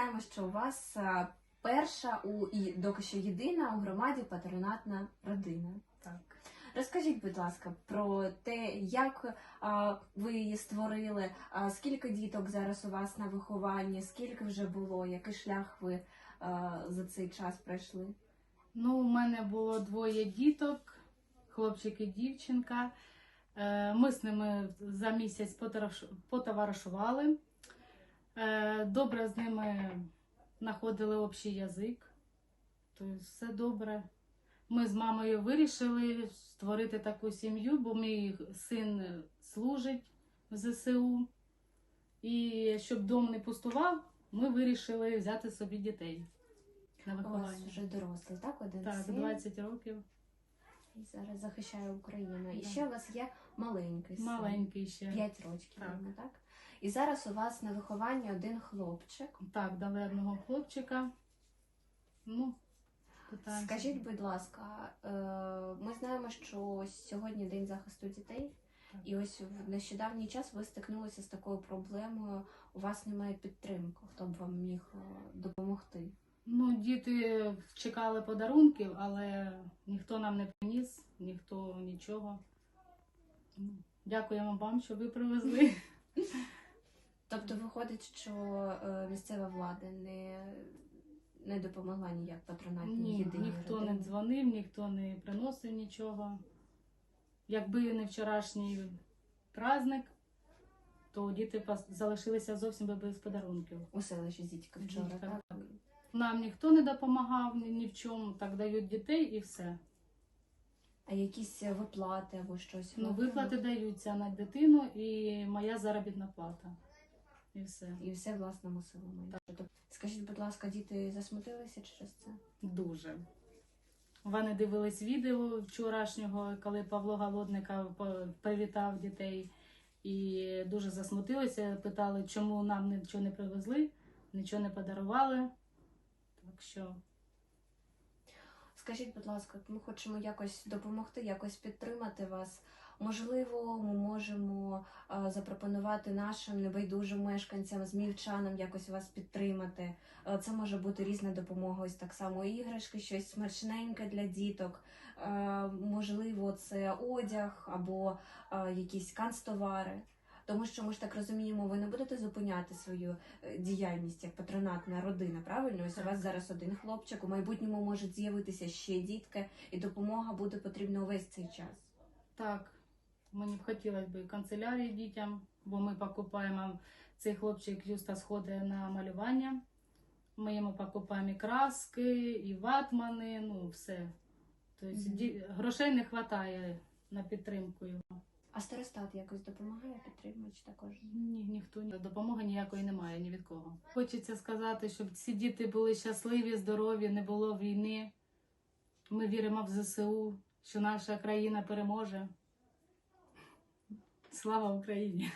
знаємо, що у вас перша у і доки що єдина у громаді патронатна родина. Так. Розкажіть, будь ласка, про те, як а, ви її створили, а, скільки діток зараз у вас на вихованні, скільки вже було, який шлях ви а, за цей час пройшли? Ну, у мене було двоє діток, хлопчик і дівчинка. Е, Ми з ними за місяць потовариш- потоваришували. Е, Добре з ними знаходили общий язик. Тобто все добре. Ми з мамою вирішили створити таку сім'ю, бо мій син служить в ЗСУ. І щоб дом не пустував, ми вирішили взяти собі дітей на У вас вже дорослий, так? Один Так, син 20 років. і зараз захищає Україну. І ще у вас є маленький син. Маленький ще. 5 років, Так. так? І зараз у вас на вихованні один хлопчик. Так, дали одного хлопчика. Ну, питаємося. Скажіть, будь ласка, е, ми знаємо, що сьогодні День захисту дітей, і ось в нещодавній час ви стикнулися з такою проблемою. У вас немає підтримки. Хто б вам міг е, допомогти? Ну, діти чекали подарунків, але ніхто нам не приніс, ніхто нічого. Ну, Дякуємо вам, що ви привезли. Тобто, виходить, що е, місцева влада не, не допомогла ніяк патронатній Ні, єдиній ніхто не дзвонив, ніхто не приносив нічого. Якби не вчорашній праздник, то діти залишилися зовсім би без подарунків. у селищі Зітька вчора, Зітька, так? Нам ніхто не допомагав ні, ні в чому, так дають дітей і все. А якісь е, виплати або щось? Ну, виплати даються на дитину і моя заробітна плата. І все. І все власному силами. Тобто, скажіть, будь ласка, діти засмутилися через це? Дуже. Вони дивились відео вчорашнього, коли Павло Голодника привітав дітей і дуже засмутилися, питали, чому нам нічого не привезли, нічого не подарували. Так що Скажіть, будь ласка, ми хочемо якось допомогти, якось підтримати вас. Можливо, ми можемо а, запропонувати нашим небайдужим мешканцям, змільчанам якось вас підтримати. Е, Це може бути різна допомога, ось так само іграшки, щось смачненьке для діток. Е, Можливо, це одяг або е, якісь канцтовари. Тому що ми ж так розуміємо, ви не будете зупиняти свою е, діяльність як патронатна родина, правильно? Ось у вас зараз один хлопчик, у майбутньому можуть з'явитися ще дітки, і допомога буде потрібна увесь цей час. так, мені б хотілося б канцелярії дітям, бо ми покупаємо цей хлопчик Юста сходить на малювання. Ми йому покупаємо і краски, і ватмани, ну все. Тобто Мгм. ді- грошей не вистачає на підтримку його. А старостат якось допомагає підтримує чи також? Ні, ніхто ні- допомоги ніякої немає ні від кого. Хочеться сказати, щоб ці діти були щасливі, здорові, не було війни. Ми віримо в ЗСУ, що наша країна переможе. Слава Україні!